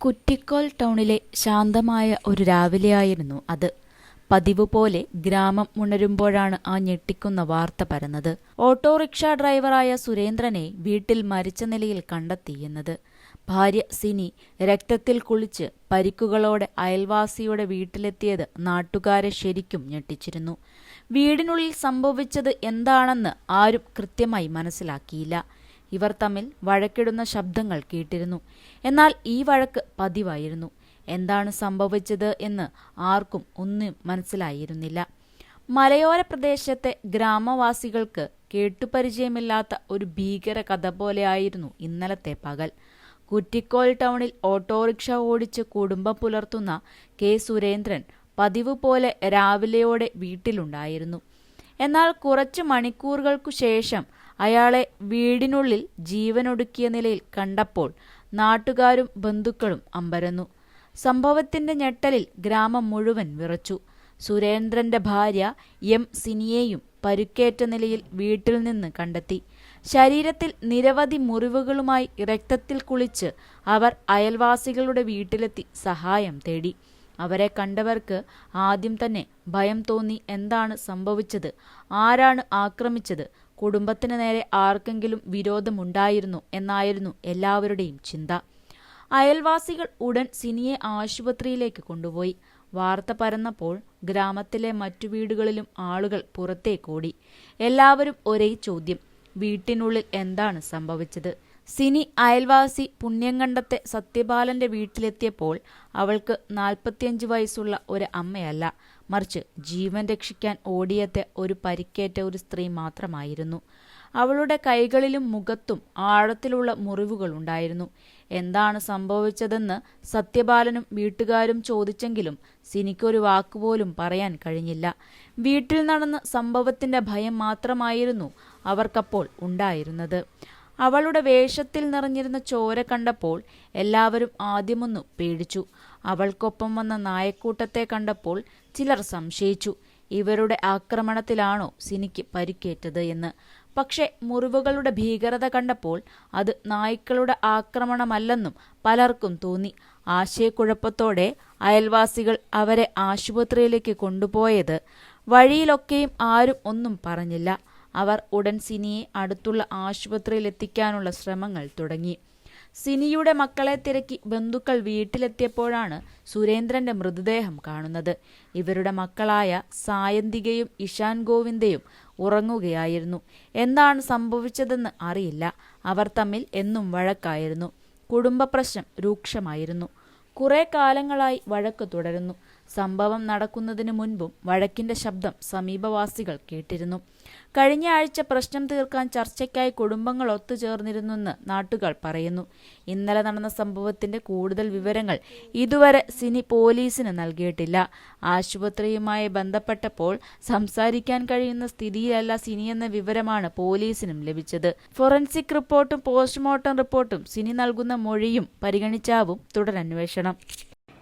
കുറ്റിക്കോൽ ടൗണിലെ ശാന്തമായ ഒരു രാവിലെയായിരുന്നു അത്. പതിവ് പോലെ ഗ്രാമം ഉണരുമ്പോഴാണ് ആ ഞെട്ടിക്കുന്ന വാർത്ത പരന്നത്. ഓട്ടോറിക്ഷ ഡ്രൈവറായ സുരേന്ദ്രനെ വീട്ടിൽ മരിച്ച നിലയിൽ കണ്ടെത്തിയെന്നത് ഭാര്യ സിനി രക്തത്തിൽ കുളിച്ച് പരിക്കുകളോടെ അയൽവാസിയുടെ വീട്ടിലെത്തിയത് നാട്ടുകാരെ ശരിക്കും ഞെട്ടിച്ചിരുന്നു. വീടിനുള്ളിൽ സംഭവിച്ചത് എന്താണെന്ന് ആരും കൃത്യമായി മനസ്സിലാക്കിയില്ല. ഇവർ തമ്മിൽ വഴക്കിടുന്ന ശബ്ദങ്ങൾ കേട്ടിരുന്നു. എന്നാൽ ഈ വഴക്ക് പതിവായിരുന്നു. എന്താണ് സംഭവിച്ചത് എന്ന് ആർക്കും ഒന്നും മനസ്സിലായിരുന്നില്ല. മലയോര പ്രദേശത്തെ ഗ്രാമവാസികൾക്ക് കേട്ടുപരിചയമില്ലാത്ത ഒരു ഭീകര കഥ പോലെയായിരുന്നു ഇന്നലത്തെ പകൽ. കുറ്റിക്കോൽ ടൗണിൽ ഓട്ടോറിക്ഷ ഓടിച്ച് കുടുംബം പുലർത്തുന്ന കെ. സുരേന്ദ്രൻ പതിവ് പോലെ രാവിലെയോടെ വീട്ടിലുണ്ടായിരുന്നു. എന്നാൽ കുറച്ച് മണിക്കൂറുകൾക്കു ശേഷം അയാളെ വീടിനുള്ളിൽ ജീവനൊടുക്കിയ നിലയിൽ കണ്ടപ്പോൾ നാട്ടുകാരും ബന്ധുക്കളും അമ്പരന്നു. സംഭവത്തിന്റെ ഞെട്ടലിൽ ഗ്രാമം മുഴുവൻ വിറച്ചു. സുരേന്ദ്രന്റെ ഭാര്യ എം സിനിയെയും പരുക്കേറ്റ നിലയിൽ വീട്ടിൽ നിന്ന് കണ്ടെത്തി. ശരീരത്തിൽ നിരവധി മുറിവുകളുമായി രക്തത്തിൽ കുളിച്ച് അവർ അയൽവാസികളുടെ വീട്ടിലെത്തി സഹായം തേടി. അവരെ കണ്ടവർക്ക് ആദ്യം തന്നെ ഭയം തോന്നി എന്താണ് സംഭവിച്ചത് ആരാണ് ആക്രമിച്ചത് കുടുംബത്തിന് നേരെ ആർക്കെങ്കിലും വിരോധമുണ്ടായിരുന്നു എന്നായിരുന്നു എല്ലാവരുടെയും ചിന്ത. അയൽവാസികൾ ഉടൻ സിനിയെ ആശുപത്രിയിലേക്ക് കൊണ്ടുപോയി. വാർത്ത പരന്നപ്പോൾ ഗ്രാമത്തിലെ മറ്റു വീടുകളിലും ആളുകൾ പുറത്തേക്കോടി. എല്ലാവരും ഒരേ ചോദ്യം വീട്ടിനുള്ളിൽ എന്താണ് സംഭവിച്ചത്? സിനി അയൽവാസി പുണ്യങ്കണ്ടത്തെ സത്യപാലന്റെ വീട്ടിലെത്തിയപ്പോൾ അവൾക്ക് നാൽപ്പത്തിയഞ്ച് വയസ്സുള്ള ഒരു അമ്മയല്ല. മറിച്ച് ജീവൻ രക്ഷിക്കാൻ ഓടിയത്തെ ഒരു പരിക്കേറ്റ ഒരു സ്ത്രീ മാത്രമായിരുന്നു. അവളുടെ കൈകളിലും മുഖത്തും ആഴത്തിലുള്ള മുറിവുകളുണ്ടായിരുന്നു എന്താണ് സംഭവിച്ചതെന്ന് സത്യപാലനും വീട്ടുകാരും ചോദിച്ചെങ്കിലും സിനിക്കൊരു വാക്കുപോലും പറയാൻ കഴിഞ്ഞില്ല. വീട്ടിൽ നടന്ന സംഭവത്തിന്റെ ഭയം മാത്രമായിരുന്നു അവർക്കപ്പോൾ ഉണ്ടായിരുന്നത്. അവളുടെ വേഷത്തിൽ നിറഞ്ഞിരുന്ന ചോര കണ്ടപ്പോൾ എല്ലാവരും ആദ്യമൊന്നു പേടിച്ചു. അവൾക്കൊപ്പം വന്ന നായക്കൂട്ടത്തെ കണ്ടപ്പോൾ ചിലർ സംശയിച്ചു. ഇവരുടെ ആക്രമണത്തിലാണോ സിനിക്ക് പരിക്കേറ്റത് എന്ന്. പക്ഷെ മുറിവുകളുടെ ഭീകരത കണ്ടപ്പോൾ അത് നായ്ക്കളുടെ ആക്രമണമല്ലെന്നും പലർക്കും തോന്നി. ആശയക്കുഴപ്പത്തോടെ അയൽവാസികൾ അവരെ ആശുപത്രിയിലേക്ക് കൊണ്ടുപോയത് വഴിയിലൊക്കെയും ആരും ഒന്നും പറഞ്ഞില്ല. അവർ ഉടൻ സിനിയെ അടുത്തുള്ള ആശുപത്രിയിൽ എത്തിക്കാനുള്ള ശ്രമങ്ങൾ തുടങ്ങി. സിനിയുടെ മക്കളെ തിരക്കി ബന്ധുക്കൾ വീട്ടിലെത്തിയപ്പോഴാണ് സുരേന്ദ്രന്റെ മൃതദേഹം കാണുന്നത്. ഇവരുടെ മക്കളായ സായന്തികയും ഇഷാൻ ഗോവിന്ദയും ഉറങ്ങുകയായിരുന്നു. എന്താണ് സംഭവിച്ചതെന്ന് അറിയില്ല. അവർ തമ്മിൽ എന്നും വഴക്കായിരുന്നു. കുടുംബ പ്രശ്നം രൂക്ഷമായിരുന്നു. കുറെ കാലങ്ങളായി വഴക്ക് തുടരുന്നു. സംഭവം നടക്കുന്നതിന് മുൻപും വഴക്കിന്റെ ശബ്ദം സമീപവാസികൾ കേട്ടിരുന്നു. കഴിഞ്ഞ ആഴ്ച പ്രശ്നം തീർക്കാൻ ചർച്ചയ്ക്കായി കുടുംബങ്ങൾ ഒത്തുചേർന്നിരുന്നെന്ന് നാട്ടുകാർ പറയുന്നു. ഇന്നലെ നടന്ന സംഭവത്തിന്റെ കൂടുതൽ വിവരങ്ങൾ ഇതുവരെ സിനി പോലീസിന് നൽകിയിട്ടില്ല. ആശുപത്രിയുമായി ബന്ധപ്പെട്ടപ്പോൾ സംസാരിക്കാൻ കഴിയുന്ന സ്ഥിതിയിലല്ല സിനിയെന്ന വിവരമാണ് പോലീസിനും ലഭിച്ചത്. ഫോറൻസിക് റിപ്പോർട്ടും പോസ്റ്റ്മോർട്ടം റിപ്പോർട്ടും സിനി നൽകുന്ന മൊഴിയും പരിഗണിച്ചാവും തുടരന്വേഷണം.